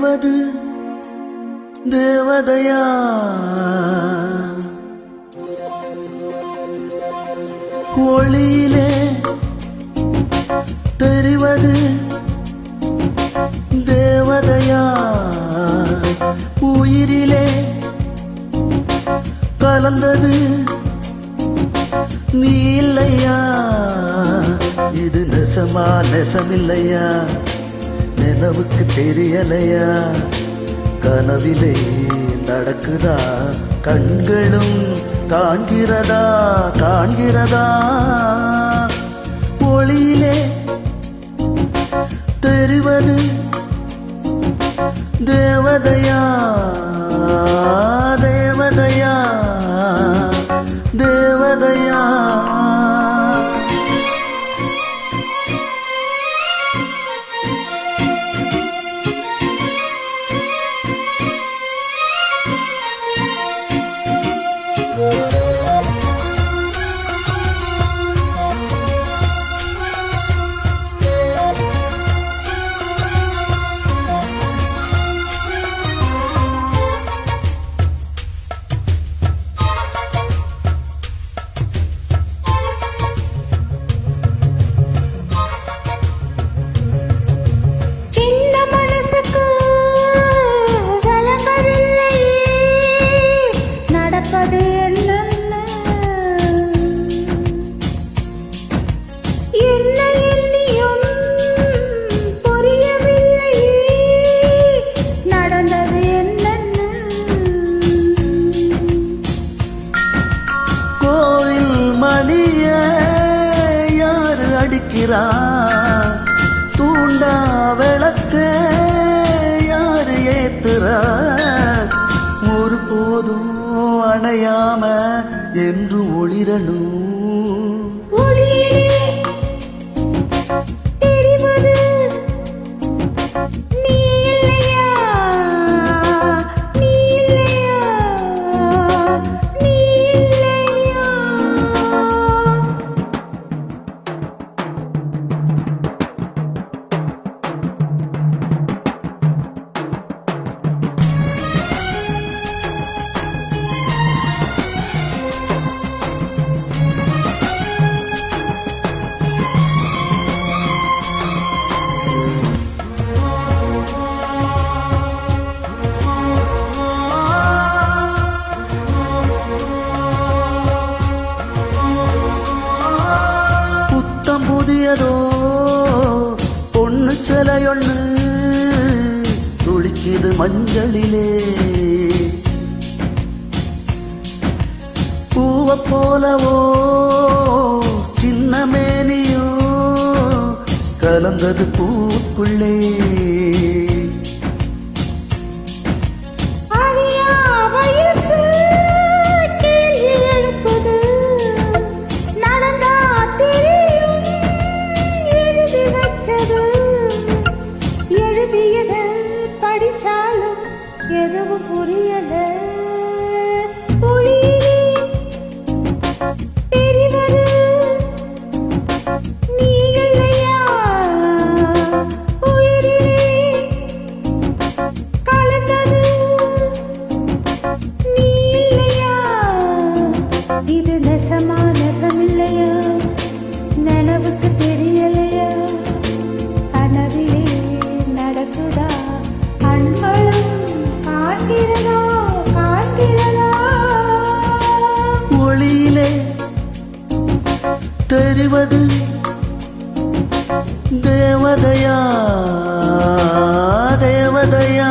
தெரிவது தேவதையா? ஒளியிலே தெரிவது தேவதையா? உயிரிலே கலந்தது நீ இல்லையா? இது நெசமா நெசமில்லையா? நினைவுக்கு தெரியலையா? கனவிலே நடக்குதா? கண்களும் காண்கிறதா காண்கிறதா? ஒளியிலே தெரிவது தேவதையா? நடப்பது என்னன்னு? என்ன எண்ணியும் புரியவில்லை. நடந்தது என்னன்னு? கோயில் மணிய அடிக்கிறா? அணையாம என்று ஒளிரணும். பொண்ணு சிலையொண்ணு துளிக்குது மஞ்சளிலே. பூவ போலவோ சின்ன மேனியோ கலந்தது பூக்குள்ளே எழுதியது படிச்சாலும் எதுவும் புரியல. தெரிவது தேவதையா தேவதையா.